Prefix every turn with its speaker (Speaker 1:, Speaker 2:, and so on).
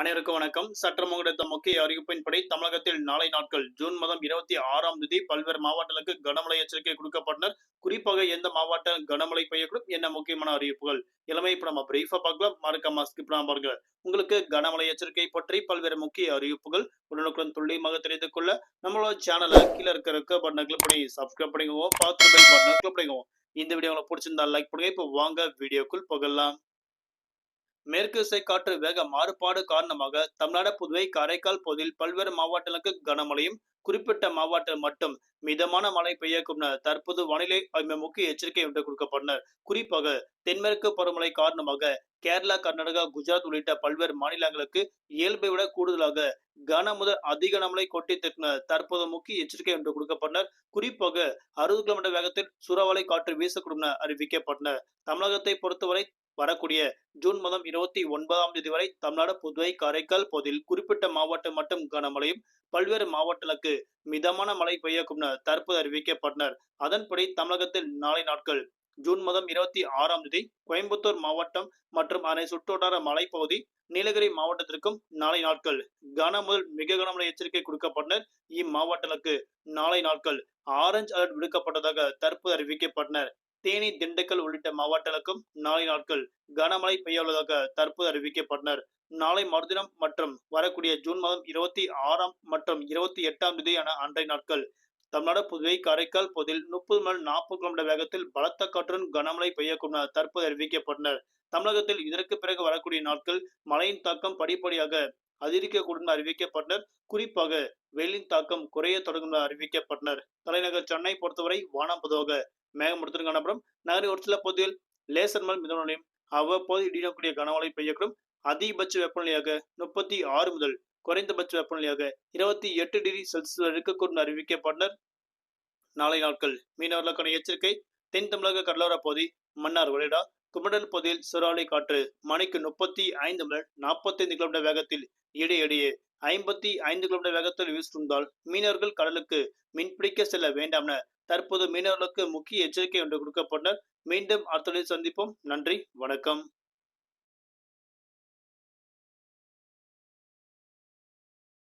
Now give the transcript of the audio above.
Speaker 1: அனைவருக்கும் வணக்கம். சற்றம் கிடைத்த முக்கிய அறிவிப்பின்படி தமிழகத்தில் நாளை நாட்கள் ஜூன் மாதம் இருபத்தி ஆறாம் தேதி பல்வேறு மாவட்டங்களுக்கு கனமழை எச்சரிக்கை கொடுக்கப்பட்டனர். குறிப்பாக எந்த மாவட்டம் கனமழை பெய்யக்கூடும் என்ன முக்கியமான அறிவிப்புகள் இளமை இப்ப நம்ம பிரீஃபா பார்க்கலாம். மறக்காம ஸ்கிப் பாருங்க. உங்களுக்கு கனமழை எச்சரிக்கை பற்றி பல்வேறு முக்கிய அறிவிப்புகள் உடனுக்குடன் துல்லியமாக தெரிந்து கொள்ள நம்மளோட சேனலை கீழே இருக்க இருக்க பட்டனை கிளிக் பண்ணி சப்ஸ்கிரைப் பண்ணிக்குவோம் பார்த்து பட்டனை கிளிக் பண்ணிக்குவோம் இந்த வீடியோ உங்களுக்கு பிடிச்சிருந்தா லைக் பண்ணுங்க. இப்போ வாங்க வீடியோக்குள் போகலாம். மேற்கு திசை காற்று வேக மாறுபாடு காரணமாக தமிழ்நாடு புதுவை காரைக்கால் பகுதியில் பல்வேறு மாவட்டங்களுக்கு கனமழையும் குறிப்பிட்ட மாவட்டம் மட்டும் மிதமான மழை பெய்யக்கும் தற்போது வானிலை முக்கிய எச்சரிக்கை என்று கொடுக்கப்பட்டனர் குறிப்பாக தென்மேற்கு பருவமழை காரணமாக கேரளா கர்நாடகா குஜராத் உள்ளிட்ட பல்வேறு மாநிலங்களுக்கு இயல்பை விட கூடுதலாக கன முதல் அதிக கனமழை கொட்டி திட்டின தற்போது முக்கிய எச்சரிக்கை என்று கொடுக்கப்பட்டனர் குறிப்பாக அறுபது கிலோமீட்டர் வேகத்தில் சூறாவளி காற்று வீசக்கூடும் என அறிவிக்கப்பட்டனர் தமிழகத்தை பொறுத்தவரை வரக்கூடிய ஜூன் மாதம் இருபத்தி ஒன்பதாம் தேதி வரை தமிழ்நாடு புதுவை காரைக்கால் பகுதியில் குறிப்பிட்ட மாவட்டம் மட்டும் கனமழையும் பல்வேறு மாவட்டங்களுக்கு மிதமான மழை பெய்யக்கும் தற்போது அறிவிக்கப்பட்டனர். அதன்படி தமிழகத்தில் நாளை நாட்கள் ஜூன் மாதம் இருபத்தி ஆறாம் தேதி கோயம்புத்தூர் மாவட்டம் மற்றும் அதனை சுற்றுவட்டார மலைப்பகுதி நீலகிரி மாவட்டத்திற்கும் நாளை நாட்கள் கன முதல் மிக கனமழை எச்சரிக்கை கொடுக்கப்பட்டனர். இம்மாவட்டங்களுக்கு நாளை நாட்கள் ஆரஞ்சு அலர்ட் விடுக்கப்பட்டதாக தற்போது அறிவிக்கப்பட்டனர். தேனி திண்டுக்கல் உள்ளிட்ட மாவட்டங்களுக்கும் நாளை நாட்கள் கனமழை பெய்ய உள்ளதாக தற்போது அறிவிக்கப்பட்டனர். நாளை மறுதினம் மற்றும் வரக்கூடிய ஜூன் மாதம் இருபத்தி ஆறாம் மற்றும் இருபத்தி எட்டாம் தேதியான அன்றைய நாட்கள் தமிழ்நாடு புதுவை காரைக்கால் பகுதியில் முப்பது முதல் நாற்பது கிலோமீட்டர் வேகத்தில் பலத்த காற்றுடன் கனமழை பெய்யக்கூடும் என தற்போது அறிவிக்கப்பட்டனர். தமிழகத்தில் இதற்கு பிறகு வரக்கூடிய நாட்கள் மழையின் தாக்கம் படிப்படியாக அதிகரிக்கக்கூடும் அறிவிக்கப்பட்டனர். குறிப்பாக வெயிலின் தாக்கம் குறைய தொடங்கும் அறிவிக்கப்பட்டனர். தலைநகர் சென்னை பொறுத்தவரை வானம் பொதுவாக மேகமூட்டத்துடன் காணப்படும். நகரின் ஒரு சில பகுதியில் லேசர் மழை மிதமலையும் அவ்வப்போது இடியக்கூடிய கனமழை பெய்யக்கூடும். அதிகபட்ச வெப்பநிலையாக முப்பத்தி ஆறு முதல் குறைந்தபட்ச வெப்பநிலையாக இருபத்தி எட்டு டிகிரி செல்சியஸ் இருக்கக்கூடும் அறிவிக்கப்பட்டனர். நாளை நாட்கள் மீனவர்களுக்கான எச்சரிக்கை. தென் தமிழக கடலோர பகுதி மன்னார் வளைடா குமடல் பகுதியில் சிறாலை காற்று. மணிக்கு முப்பத்தி ஐந்து முதல் நாற்பத்தி ஐந்து கிலோமீட்டர் வேகத்தில் இடையிடையே ஐம்பத்தி ஐந்து கிலோமீட்டர் வேகத்தில் வீசிருந்தால் மீனவர்கள் கடலுக்கு மீன்பிடிக்க செல்ல வேண்டாம் என தற்போது மீனவர்களுக்கு முக்கிய எச்சரிக்கை ஒன்று கொடுக்கப்பட்டனர் மீண்டும் அடுத்த சந்திப்போம். நன்றி வணக்கம்.